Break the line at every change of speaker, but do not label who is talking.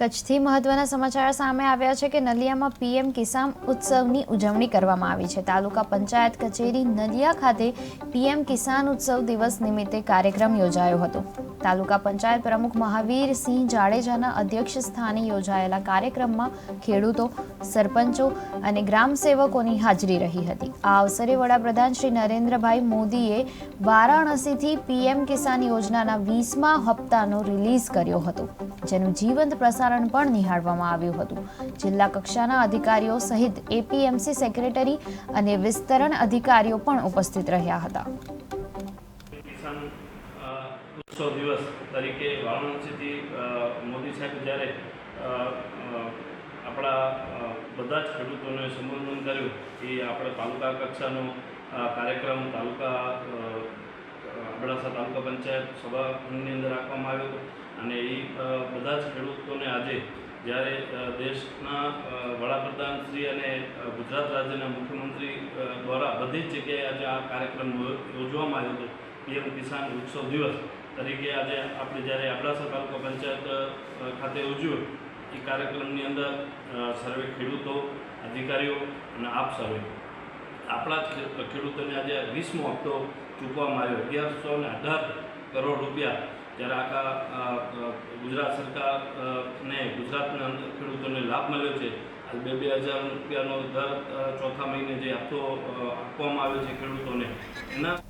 કચ્છથી મહત્વના સમાચાર સામે આવ્યા છે કે નલિયામાં પીએમ કિસાન ઉત્સવની ઉજવણી કરવામાં આવી છે. તાલુકા પંચાયત કચેરી નલિયા ખાતે પીએમ કિસાન ઉત્સવ દિવસ નિમિત્તે કાર્યક્રમ યોજાયો હતો. તાલુકા પંચાયત પ્રમુખ મહાવીરસિંહ જાડેજાના અધ્યક્ષ સ્થાને યોજાયેલા કાર્યક્રમમાં ખેડૂતો, સરપંચો અને ગ્રામ સેવકોની હાજરી રહી હતી. આ અવસરે વડાપ્રધાન શ્રી નરેન્દ્રભાઈ મોદીએ વારાણસીથી પીએમ કિસાન યોજનાના વીસમા હપ્તાનો રિલીઝ કર્યો હતો, જેનું જીવંત પ્રસારણ પણ નિહાળવામાં આવ્યું હતું. જિલ્લા કક્ષાના અધિકારીઓ સહિત એપીએમસી સેક્રેટરી અને વિસ્તરણ અધિકારીઓ પણ ઉપસ્થિત રહ્યા હતા.
દિવસ તરીકે વારાણસીથી મોદી સાહેબ જ્યારે આપણા બધા જ ખેડૂતોને સંબોધન કર્યું એ આપણે તાલુકા કક્ષાનો કાર્યક્રમ તાલુકા અબડાસા તાલુકા પંચાયત સભાની અંદર રાખવામાં આવ્યો હતો. અને એ બધા જ ખેડૂતોને આજે જ્યારે દેશના વડાપ્રધાન શ્રી અને ગુજરાત રાજ્યના મુખ્યમંત્રી દ્વારા બધી જ જગ્યાએ આજે આ કાર્યક્રમ યોજવામાં આવ્યો હતો. પીએમ કિસાન ઉત્સવ દિવસ તરીકે આજે આપણે જ્યારે અબડાસા તાલુકા પંચાયત ખાતે યોજ્યો, એ કાર્યક્રમની અંદર સર્વે ખેડૂતો, અધિકારીઓ અને આપ સર્વે આપણા ખેડૂતોને આજે વીસમો હપ્તો ચૂકવવામાં આવ્યો. અગિયારસો ને અઢાર કરોડ રૂપિયા જ્યારે આખા ગુજરાત સરકાર ને ગુજરાતના ખેડૂતોને લાભ મળ્યો છે આજે બે બે હજાર રૂપિયાનો દર ચોથા મહિને જે હપ્તો આપવામાં આવ્યો છે ખેડૂતોને. એના